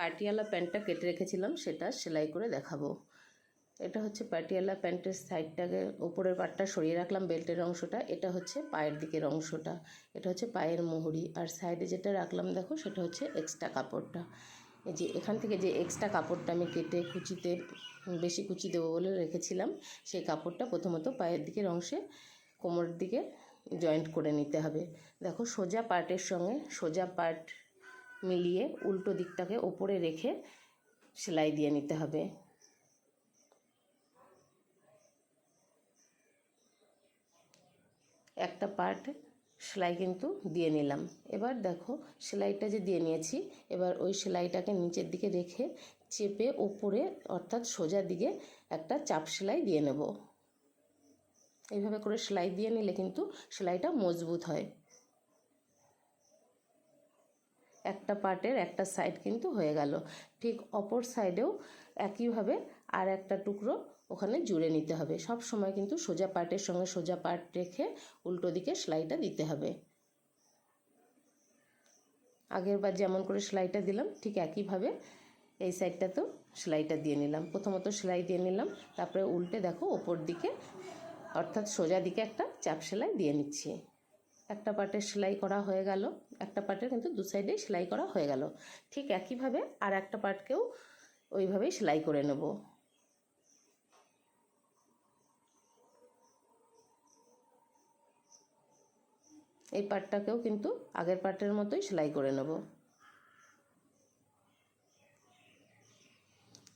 পাটিয়ালা প্যান্টটা কেটে রেখেছিলাম, সেটা সেলাই করে দেখাবো। এটা হচ্ছে পাটিয়ালা প্যান্টের সাইডটাকে, ওপরের পাটটা সরিয়ে রাখলাম বেল্টের অংশটা, এটা হচ্ছে পায়ের দিকের অংশটা, এটা হচ্ছে পায়ের মুহুরি, আর সাইডে যেটা রাখলাম দেখো, সেটা হচ্ছে এক্সট্রা কাপড়টা। এই যে এখান থেকে যে এক্সট্রা কাপড়টা আমি কেটে কুচিতে, বেশি কুচি দেবো বলে রেখেছিলাম, সেই কাপড়টা প্রথমত পায়ের দিকের অংশে, কোমরের দিকে জয়েন্ট করে নিতে হবে। দেখো সোজা পার্টের সঙ্গে, সোজা পার্ট মিলিয়ে উল্টো দিকটাকে ওপরে রেখে সেলাই দিয়ে নিতে হবে। একটা পার্ট সেলাই কিন্তু দিয়ে নিলাম। এবার দেখো সেলাইটা যে দিয়ে নিয়েছি, এবার ওই সেলাইটাকে নিচের দিকে রেখে চেপে ওপরে অর্থাৎ সোজা দিকে একটা চাপ সেলাই দিয়ে নেব। এইভাবে করে সেলাই দিয়ে নিলে কিন্তু সেলাইটা মজবুত হয়। একটা পার্টের একটা সাইড কিন্তু হয়ে গেল। ঠিক অপর সাইডেও একইভাবে আর একটা টুকরো ওখানে জুড়ে নিতে হবে। সব সময় কিন্তু সোজা পার্টের সঙ্গে সোজা পার্ট রেখে উল্টো দিকে সেলাইটা দিতে হবে। আগের বার যেমন করে সেলাইটা দিলাম, ঠিক একইভাবে এই সাইডটাতেও সেলাইটা দিয়ে নিলাম। প্রথমত সেলাই দিয়ে নিলাম, তারপরে উল্টে দেখো ওপর দিকে, অর্থাৎ সোজা দিকে একটা চাপ সেলাই দিয়ে নিচ্ছি। একটা পার্টের সেলাই করা হয়ে গেল। একটা পার্টের কিন্তু দু সাইডেই সেলাই করা হয়ে গেল। ঠিক একইভাবে আর একটা পার্টকেও ওইভাবেই সেলাই করে নেব। এই পার্টটাকেও কিন্তু আগের পার্টের মতোই সেলাই করে নেব।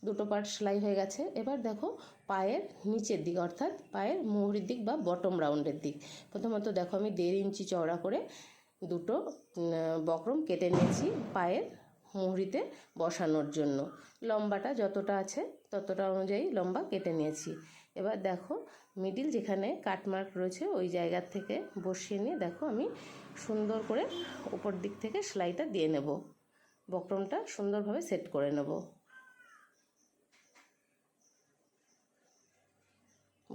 দুটো পার্ট সেলাই হয়ে গেছে। এবার দেখো পায়ের নিচের দিক, অর্থাৎ পায়ের মুহুরির দিক বা বটম রাউন্ডের দিক। প্রথমত দেখো আমি দেড় ইঞ্চি চওড়া করে দুটো বক্রম কেটে নিয়েছি পায়ের মুহুরিতে বসানোর জন্য। লম্বাটা যতটা আছে ততটা অনুযায়ী লম্বা কেটে নিয়েছি। এবার দেখো মিডিল যেখানে কাটমার্ক রয়েছে ওই জায়গার থেকে বসিয়ে নিয়ে দেখো আমি সুন্দর করে উপর দিক থেকে সেলাইটা দিয়ে নেব। বক্রমটা সুন্দরভাবে সেট করে নেব।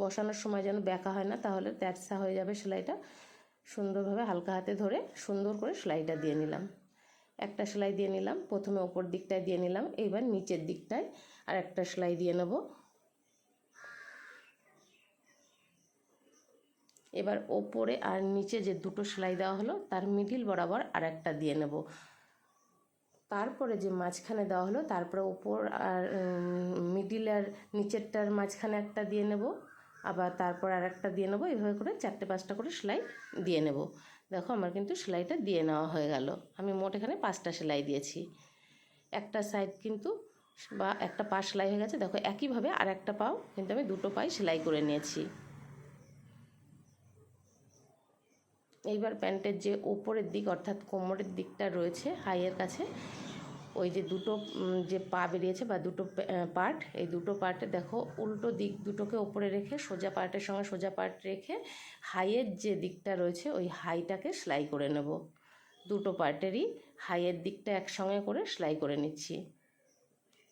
বসানোর সময় যেন ব্যাকা হয় না, তাহলে তেরসা হয়ে যাবে সেলাইটা। সুন্দরভাবে হালকা হাতে ধরে সুন্দর করে সেলাইটা দিয়ে নিলাম। একটা সেলাই দিয়ে নিলাম, প্রথমে ওপর দিকটায় দিয়ে নিলাম এইবার নিচের দিকটায় আর একটা সেলাই দিয়ে নেব। এবার ওপরে আর নিচে যে দুটো সেলাই দেওয়া হলো, তার মিডিল বরাবর আর একটা দিয়ে নেব। তারপরে যে মাঝখানে দেওয়া হলো, তারপরে ওপর আর মিডিল আর নিচেরটার মাঝখানে একটা দিয়ে নেব। আবার তারপর আর একটা দিয়ে নেব এইভাবে করে চারটে পাঁচটা করে সেলাই দিয়ে নেব। দেখো আমার কিন্তু সেলাইটা দিয়ে নেওয়া হয়ে গেল। আমি মোট এখানে পাঁচটা সেলাই দিয়েছি। একটা সাইড কিন্তু বা একটা পা সেলাই হয়ে গেছে। দেখো একইভাবে আর একটা পাও কিন্তু আমি দুটো পাই সেলাই করে নিয়েছি। এইবার প্যান্টের যে ওপরের দিক অর্থাৎ কোমরের দিকটা রয়েছে, হাইয়ের কাছে ওই যে দুটো যে পা বেরিয়েছে বা দুটো পার্ট, এই দুটো পার্টে দেখো উল্টো দিক দুটোকে ওপরে রেখে সোজা পার্টের সঙ্গে সোজা পার্ট রেখে হাইয়ের যে দিকটা রয়েছে ওই হাইটাকে সেলাই করে নেব। দুটো পার্টেরই হাইয়ের দিকটা একসঙ্গে করে সেলাই করে নিচ্ছি।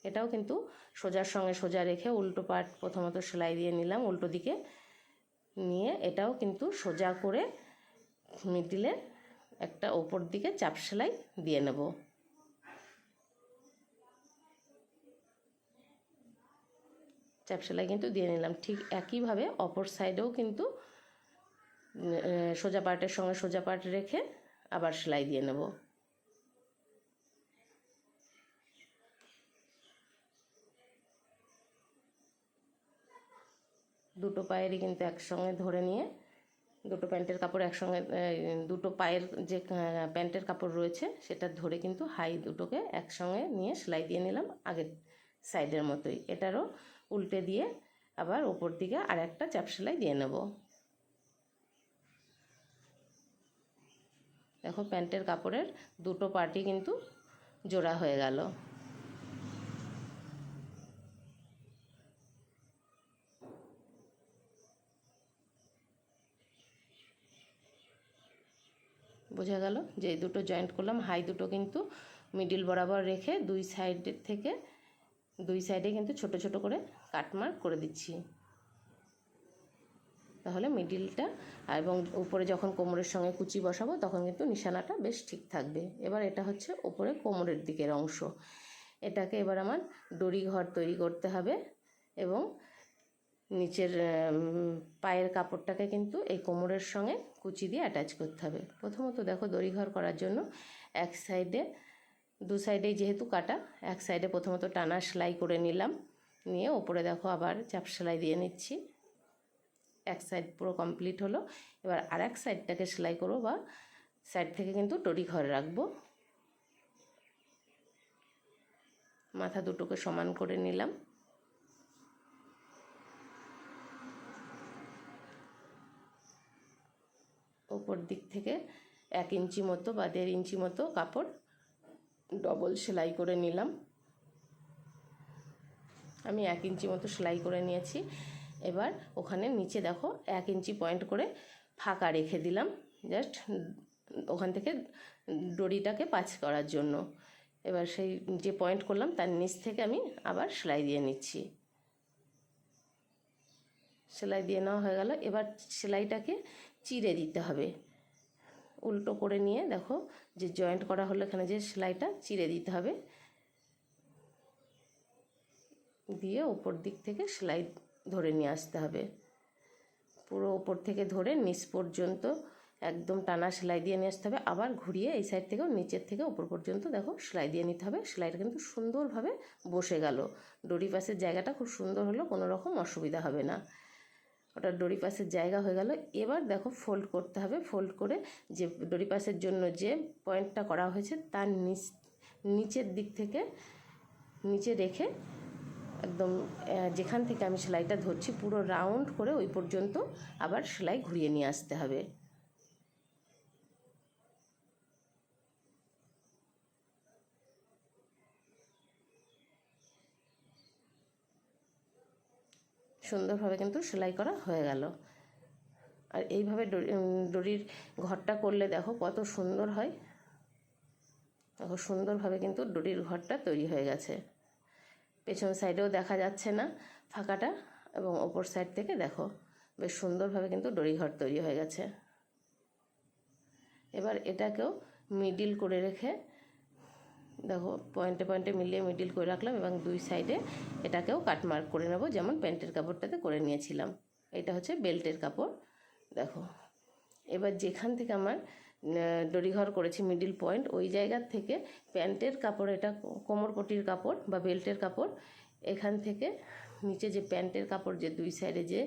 এটাও কিন্তু সোজার সঙ্গে সোজা রেখে উল্টো পার্ট প্রথমত সেলাই দিয়ে নিলাম, উল্টো দিকে নিয়ে এটাও কিন্তু সোজা করে মিডিলে একটা ওপর দিকে চাপ সেলাই দিয়ে নেব। সেলাই কিন্তু দিয়ে নিলাম। ঠিক একইভাবে অপর সাইডেও কিন্তু সোজা পার্টের সঙ্গে সোজা পার্ট রেখে আবার সেলাই দিয়ে নেব। দুটো পায়েরই কিন্তু একসঙ্গে ধরে নিয়ে, দুটো প্যান্টের কাপড় একসঙ্গে দুটো পায়ের যে প্যান্টের কাপড় রয়েছে সেটা ধরে কিন্তু হাই দুটোকে একসঙ্গে নিয়ে সেলাই দিয়ে নিলাম আগের সাইডের মতোই। এটারও উল্টে দিয়ে আবার ওপর দিকে আর একটা চাপ সেলাই দিয়ে নেব। দেখো প্যান্টের কাপড়ের দুটো পার্টি কিন্তু জোড়া হয়ে গেল। বোঝা গেল যে দুটো জয়েন্ট করলাম হাই দুটো কিন্তু মিডিল বরাবর রেখে দুই সাইডের থেকে দুই সাইডে কিন্তু ছোট ছোট করে কাটমার্ক করে দিচ্ছি। তাহলে মিডিলটা এবং উপরে যখন কোমরের সঙ্গে কুচি বসাবো, তখন কিন্তু নিশানাটা বেশ ঠিক থাকবে। এবার এটা হচ্ছে উপরে কোমরের দিকের অংশ। এটাকে এবার আমার দড়ি ঘর তৈরি করতে হবে এবং নিচের পায়ের কাপড়টাকে কিন্তু এই কোমরের সঙ্গে কুচি দিয়ে অ্যাটাচ করতে হবে। প্রথমত দেখো দড়িঘর করার জন্য এক সাইডে দু সাইডেই যেহেতু কাটা, এক সাইডে প্রথমত টানা সেলাই করে নিলাম। নিয়ে ওপরে দেখো আবার চাপ সেলাই দিয়ে নিচ্ছি। এক সাইড পুরো কমপ্লিট হলো। এবার আর এক সাইডটাকে সেলাই করব বা সাইড থেকে কিন্তু টরি ঘরে রাখব। মাথা দুটোকে সমান করে নিলাম। ওপর দিক থেকে এক ইঞ্চি মতো বা দেড় ইঞ্চি মতো কাপড় ডবল সেলাই করে নিলাম। আমি এক ইঞ্চি মতো সেলাই করে নিয়েছি। এবার ওখানে নিচে দেখো এক ইঞ্চি পয়েন্ট করে ফাঁকা রেখে দিলাম। জাস্ট ওখান থেকে দড়িটাকে পাঁচ করার জন্য। এবার সেই যে পয়েন্ট করলাম তার নিচ থেকে আমি আবার সেলাই দিয়ে নিচ্ছি। সেলাই দিয়ে নেওয়া হয়ে গেল। এবার সেলাইটাকে চিড়ে দিতে হবে। উল্টো করে নিয়ে দেখো যে জয়েন্ট করা হলো এখানে যে সেলাইটা, চিড়ে দিতে হবে। দিয়ে ওপর দিক থেকে সেলাই ধরে নিয়ে আসতে হবে। পুরো ওপর থেকে ধরে নিচ পর্যন্ত একদম টানা সেলাই দিয়ে নিয়ে আসতে হবে। আবার ঘুরিয়ে এই সাইড থেকেও নিচের থেকে ওপর পর্যন্ত দেখো সেলাই দিয়ে নিতে হবে। সেলাইটা কিন্তু সুন্দরভাবে বসে গেল। দড়ি পাশের জায়গাটা খুব সুন্দর হলো, কোনো রকম অসুবিধা হবে না। ওটা দড়ি পাশের জায়গা হয়ে গেল। এবার দেখো ফোল্ড করতে হবে। ফোল্ড করে যে ডরি পাশের জন্য যে পয়েন্টটা করা হয়েছে তার নিচ, নিচের দিক থেকে নিচে রেখে একদম যেখান থেকে আমি সেলাইটা ধরছি পুরো রাউন্ড করে ওই পর্যন্ত আবার সেলাই ঘুরিয়ে নিয়ে আসতে হবে। সুন্দরভাবে কিন্তু সেলাই করা হয়ে গেল। আর এইভাবে দড়ির ঘরটা করলে দেখো কত সুন্দর হয়। দেখো সুন্দরভাবে কিন্তু দড়ির ঘরটা তৈরি হয়ে গেছে। পেছন সাইডেও দেখা যাচ্ছে না ফাঁকাটা এবং ওপর সাইড থেকে দেখো বেশ সুন্দরভাবে কিন্তু দড়ি ঘর তৈরি হয়ে গেছে। এবার এটাকেও মিডিল করে রেখে দেখো পয়েন্টে পয়েন্টে মিলিয়ে মিডিল করে রাখলাম এবং দুই সাইডে এটাকেও কাটমার্ক করে নেব। যেমন প্যান্টের কাপড়টাতে করে নিয়েছিলাম। এটা হচ্ছে বেল্টের কাপড়। দেখো, এবার যেখান থেকে আমার দড়িঘর করেছি মিডিল পয়েন্ট ওই জায়গার থেকে প্যান্টের কাপড়, এটা কোমর পটির কাপড় বা বেল্টের কাপড়, এখান থেকে নিচে যে প্যান্টের কাপড়, যে দুই সাইডে যে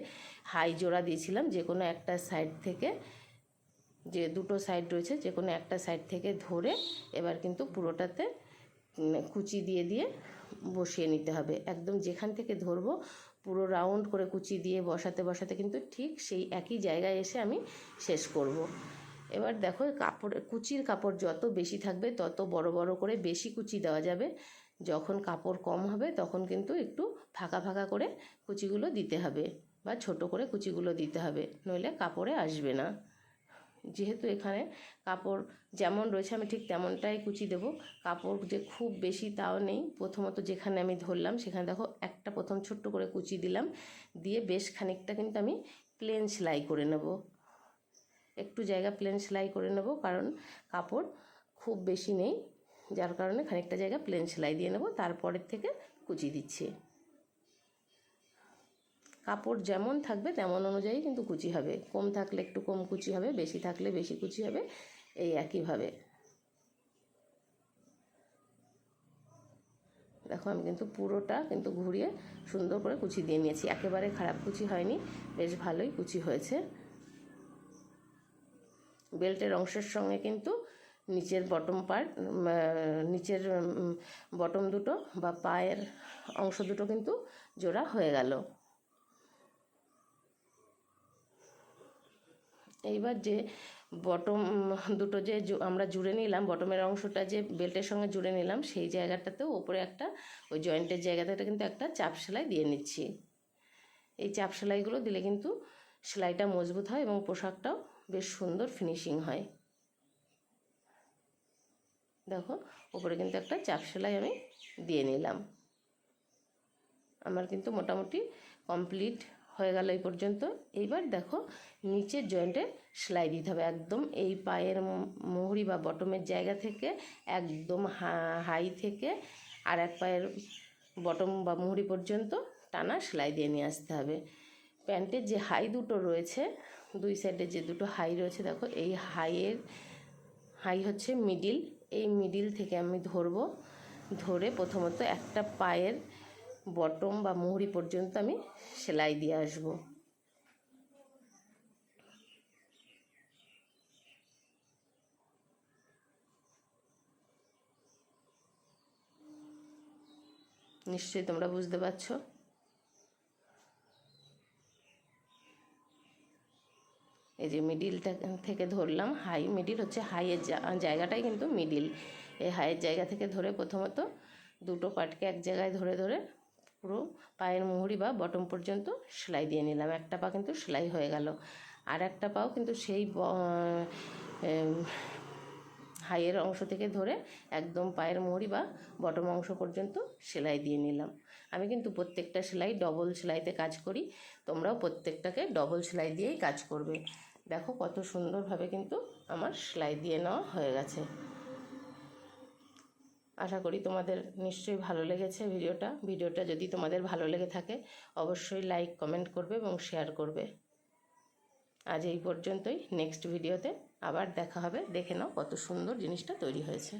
হাই জোড়া দিয়েছিলাম, যে কোনো একটা সাইড থেকে যে দুটো সাইড রয়েছে, যে কোনো একটা সাইড থেকে ধরে এবার কিন্তু পুরোটাতে কুচি দিয়ে দিয়ে বসিয়ে নিতে হবে। একদম যেখান থেকে ধরবো, পুরো রাউন্ড করে কুচি দিয়ে বসাতে বসাতে কিন্তু ঠিক সেই একই জায়গায় এসে আমি শেষ করব। এবার দেখো কাপড়, কুচির কাপড় যত বেশি থাকবে, তত বড় বড় করে বেশি কুচি দেওয়া যাবে। যখন কাপড় কম হবে, তখন কিন্তু একটু ফাঁকা ফাঁকা করে কুচিগুলো দিতে হবে বা ছোট করে কুচিগুলো দিতে হবে, নইলে কাপড়ে আসবে না। যেহেতু এখানে কাপড় যেমন রয়েছে আমি ঠিক তেমনটাই কুচি দেব। কাপড় যে খুব বেশি তাও নেই। প্রথমত যেখানে আমি ধরলাম সেখানে দেখো একটা প্রথম ছোট্ট করে কুচি দিলাম। দিয়ে বেশ খানিকটা কিন্তু আমি প্লেন সেলাই করে নেব। একটু জায়গা প্লেন সেলাই করে নেব কারণ কাপড় খুব বেশি নেই। যার কারণে খানিকটা জায়গা প্লেন সেলাই দিয়ে নেব। তারপরের থেকে কুচি দিচ্ছি। কাপড় যেমন থাকবে তেমন অনুযায়ী কিন্তু কুচি হবে। কম থাকলে একটু কম কুচি হবে, বেশি থাকলে বেশি কুচি হবে, এই একইভাবে। দেখো, আমি কিন্তু পুরোটা কিন্তু ঘুরিয়ে সুন্দর করে কুচি দিয়ে নিয়েছি। একেবারে খারাপ কুচি হয়নি, বেশ ভালোই কুচি হয়েছে। বেল্টের অংশের সঙ্গে কিন্তু নিচের বটম পার্ট নিচের বটম দুটো বা পায়ের অংশ দুটো কিন্তু জোড়া হয়ে গেল। এইবার যে বটম দুটো যে আমরা জুড়ে নিলাম বটমের অংশটা যে বেল্টের সঙ্গে জুড়ে নিলাম, সেই জায়গাটাতেও ওপরে একটা, ওই জয়েন্টের জায়গাটাতে কিন্তু একটা চাপ সেলাই দিয়ে নিচ্ছি। এই চাপ সেলাইগুলো দিলে কিন্তু সেলাইটা মজবুত হয় এবং পোশাকটাও বেশ সুন্দর ফিনিশিং হয়। দেখো, ওপরে কিন্তু একটা চাপ সেলাই আমি দিয়ে নিলাম। আমার কিন্তু মোটামুটি কমপ্লিট হয়ে গেল এই পর্যন্ত। এইবার দেখো, নিচের জয়েন্টে সেলাই দিতে হবে। একদম এই পায়ের মুহুরি বা বটমের জায়গা থেকে, একদম হাই থেকে, আর এক পায়ের বটম বা মুহুরি পর্যন্ত টানা সেলাই দিয়ে নিয়ে আসতে হবে। প্যান্টের যে হাই দুটো রয়েছে, দুই সাইডে যে দুটো হাই রয়েছে, দেখো, এই হাইয়ের হাই হচ্ছে মিডিল এই মিডিল থেকে আমি ধরবো, ধরে প্রথমত একটা পায়ের বটম বা মুহুরি পর্যন্ত আমি সেলাই দিয়ে আসব। নিশ্চয়ই তোমরা বুঝতে পারছ। এই যে মিডিলটা থেকে ধরলাম হাই মিডিল হচ্ছে হাইয়ের জায়গাটাই কিন্তু মিডিল এই হাইয়ের জায়গা থেকে ধরে প্রথমত দুটো পাটকে এক জায়গায় ধরে ধরে পুরো পায়ের মুহুরি বা বটম পর্যন্ত সেলাই দিয়ে নিলাম। একটা পা কিন্তু সেলাই হয়ে গেল। আর একটা পাও কিন্তু সেই হাইয়ের অংশ থেকে ধরে একদম পায়ের মুহুরি বা বটম অংশ পর্যন্ত সেলাই দিয়ে নিলাম। আমি কিন্তু প্রত্যেকটা সেলাই ডবল সেলাইতে কাজ করি। তোমরাও প্রত্যেকটাকে ডবল সেলাই দিয়েই কাজ করবে। দেখো কত সুন্দরভাবে কিন্তু আমার সেলাই দিয়ে নেওয়া হয়ে গেছে। আশা করি তোমাদের নিশ্চয়ই ভালো লেগেছে ভিডিওটা। ভিডিওটা যদি তোমাদের ভালো লেগে থাকে, অবশ্যই লাইক কমেন্ট করবে এবং শেয়ার করবে। আজ এই পর্যন্তই। নেক্সট ভিডিওতে আবার দেখা হবে। দেখে নাও কত সুন্দর জিনিসটা তৈরি হয়েছে।